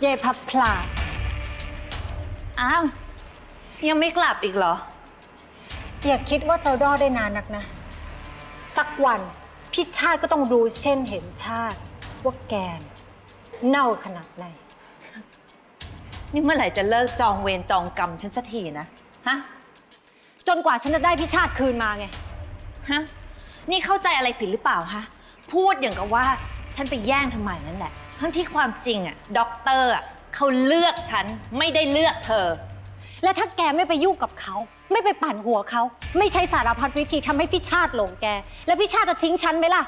เยพับพลาอ้าว ยังไม่กลับอีกเหรอ อย่าคิดว่าจะรอดได้นานนักนะ สักวัน พี่ชาติก็ต้องรู้เช่นเห็นชาติว่าแกนเน่าขนาดไหน นี่เมื่อไหร่จะเลิกจองเวรจองกรรมฉันสักทีนะ ฮะ จนกว่าฉันจะได้พี่ชาติคืนมาไง ฮะ นี่เข้าใจอะไรผิดหรือเปล่าฮะ พูดอย่างกับว่าฉันไปแย่งทำไมนั่นแหละ ทั้งที่ความจริงอะด็อกเตอร์อะเขาเลือกฉันไม่ได้เลือกเธอ และถ้าแกไม่ไปยุ่งกับเขา ไม่ไปปั่นหัวเขา ไม่ใช้สารพัดวิธีทำให้พี่ชาติหลงแก แล้วพี่ชาติจะทิ้งฉันไหมล่ะ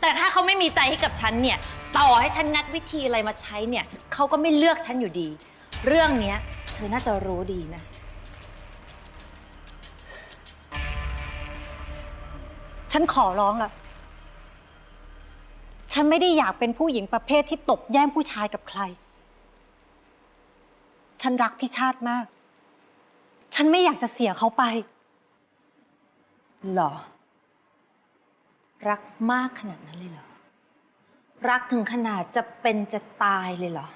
แต่ถ้าเขาไม่มีใจให้กับฉันเนี่ยต่อให้ฉันงัดวิธีอะไรมาใช้เนี่ยเขาก็ไม่เลือกฉันอยู่ดี เรื่องเนี้ยเธอน่าจะรู้ดีนะ ฉันขอร้องละ ฉันไม่ได้อยากเป็นผู้หญิงประเภทที่ตบแย่งผู้ชายกับใคร ฉันรักพี่ชาติมาก ฉันไม่อยากจะเสียเขาไป หรอ รักมากขนาดนั้นเลยเหรอ รักถึงขนาดจะเป็นจะตายเลยเหรอ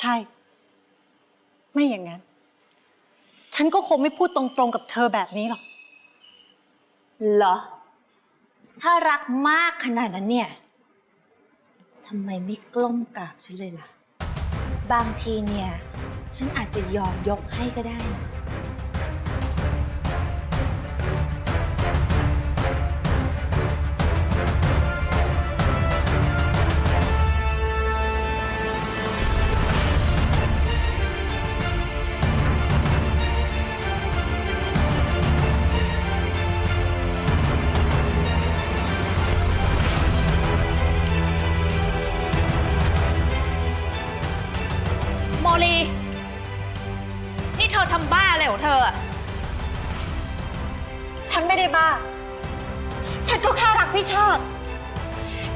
ใช่ ไม่อย่างนั้น ฉันก็คงไม่พูดตรงๆกับเธอแบบนี้หรอก เหรอ ถ้ารักมากขนาดนั้นเนี่ย ทำไมไม่กล้มกราบฉันเลยล่ะ บางทีเนี่ย ฉันอาจจะยอมยกให้ก็ได้นะ ลี นี่เธอทำบ้าอะไรของเธออะฉันไม่ได้บ้า ฉันก็แค่รักพี่ชาติ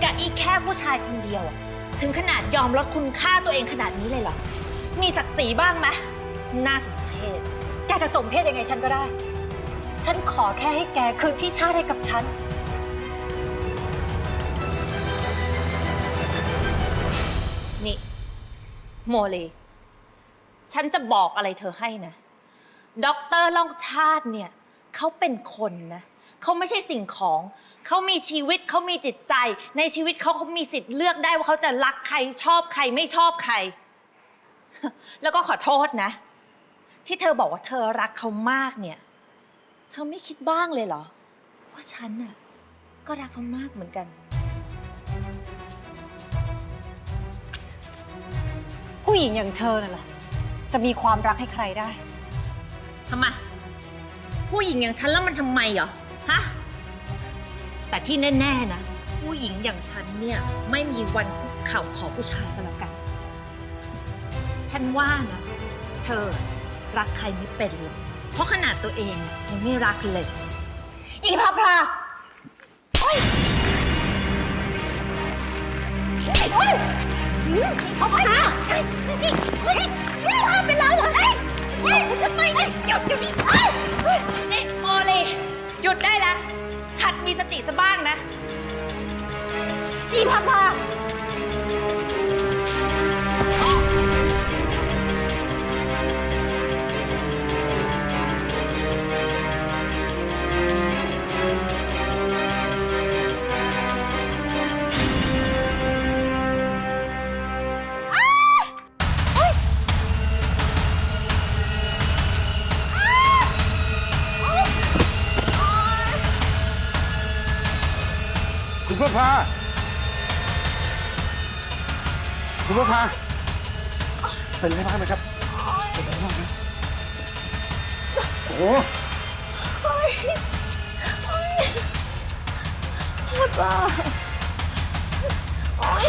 กับอีแค่ผู้ชายคนเดียวอะถึงขนาดยอมลดคุณค่าตัวเองขนาดนี้เลยเหรอ มีศักดิ์ศรีบ้างไหมน่าสมเพชแกจะสมเพศยังไงฉันก็ได้ ฉันขอแค่ให้แกคืนพี่ชาติให้กับฉัน นี่ โมเล ฉันจะบอกอะไรเธอให้นะด็อกเตอร์ล่องชาติเนี่ยเขาเป็นคนนะเขาไม่ใช่สิ่งของ เขามีชีวิตเขามีจิตใจ ในชีวิตเขาเขามีสิทธิ์เลือกได้ว่าเขาจะรักใครชอบใครไม่ชอบใคร แล้วก็ขอโทษนะ ที่เธอบอกว่าเธอรักเขามากเนี่ย เธอไม่คิดบ้างเลยเหรอ ว่าฉันน่ะก็รักเขามากเหมือนกัน ผู้หญิงอย่างเธอน่ะเหรอ จะมีความรักให้ใครได้ ทำไม ผู้หญิงอย่างฉันแล้วมันทำไมเหรอ ฮะ แต่ที่แน่ ๆ นะ ผู้หญิงอย่างฉันเนี่ย ไม่มีวันคุกเข่าขอผู้ชายก็แล้วกัน ฉันว่านะ เธอรักใครไม่เป็นหรอกเพราะขนาดตัวเองน่ะยังไม่รักเลยอีพาพราโอ๊ยโอ๊ยอืมเอาไปน เฮ้ยนี่เฮ้ยเฮ้ยพาไปแล้วเหรอเอ้ยเอ้ยทำไมเอ้ยหยุดเดี๋ยวนี้เอ้ยเอ้ยนี่โมลีหยุดได้แล้วหัดมีสติซะบ้างนะอีพาพรา คุณพระพาคุณพระพาเป็นไรบ้างไหมครับเป็นไรบ้างไหมโอ้โหโอ๊ยโอ๊ยเจ็บอะโอ๊ย